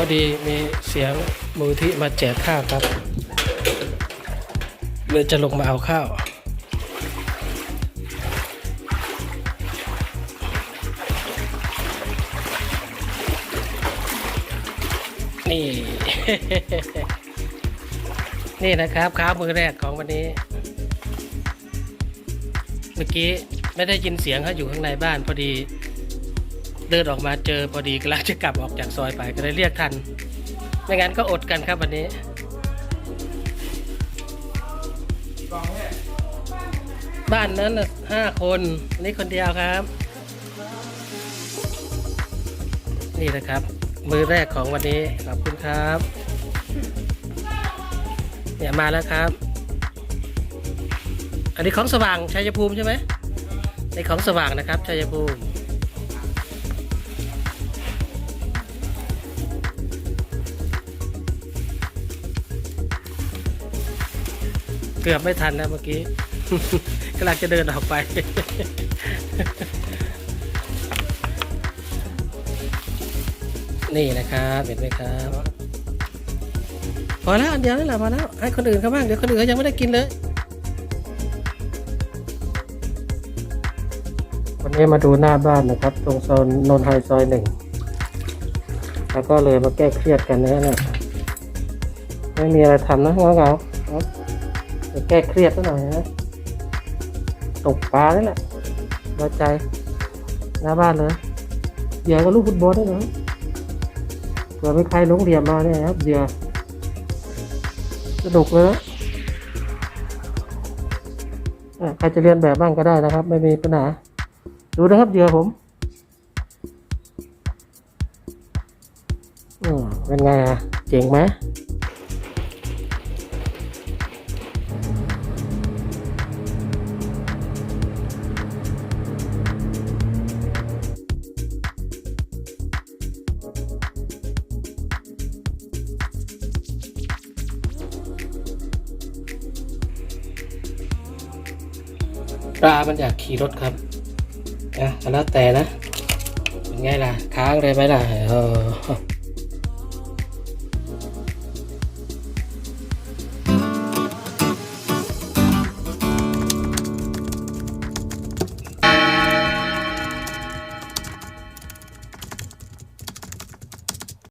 อดีมีเสียงมูลที่มาแจกข้าวครับเลยจะลงมาเอาข้าวนี่ นี่นะครับข้าวมือแรกของวันนี้ เมื่อกี้ไม่ได้ยินเสียงเขาอยู่ข้างในบ้านพอดี เดินออกมาเจอพอดีกำลังจะกลับออกจากซอยไปก็เลยเรียกทัน ไม่งั้นก็อดกันครับวันนี้บ้านนั้นห้าคนนนี่คนเดียวครับ นี่นะครับ มือแรกของวันนี้ขอบคุณครับเนี่ยมาแล้วครับ อันนี้ของสว่างชัยภูมิใช่ไหมในของสว่างนะครับชัยภูมิ เกือบไม่ทันนะเมื่อกี้กำลังจะเดินออกไป นี่นะครับเห็นไหมครับพอแล้วอันเดียวนี่แหละพอแล้วให้คนอื่นเขาบ้างเดี๋ยวคนอื่นเขายังไม่ได้กินเลยวันนี้มาดูหน้าบ้านนะครับ ตรงโซนนนทไฮซอยหนึ่งแล้วก็เลยมาแก้เครียดกันนะเนี่ยไม่มีอะไรทำนะเงาเงาๆเอา จะแก้เครียดซะหน่อยนะตกปลานี่แหละไว้ใจหน้าบ้านเลยเหยื่อก็ลูกฟุตบอลได้วยนะเผื่อมีใครลงเหลี่ยมมาเนี่ยครับเหยื่อสนุกเลยนะอะใครจะเรียนแบบบ้างก็ได้นะครับ ไม่มีปัญหา ดูนะครับเหยื่อผมอืมเป็นไงอะ เจ๋งไหม ปลามันอยากขี่รถครับนะแล้วแต่นะเป็นไงล่ะ ค้างเลยไหมล่ะเออ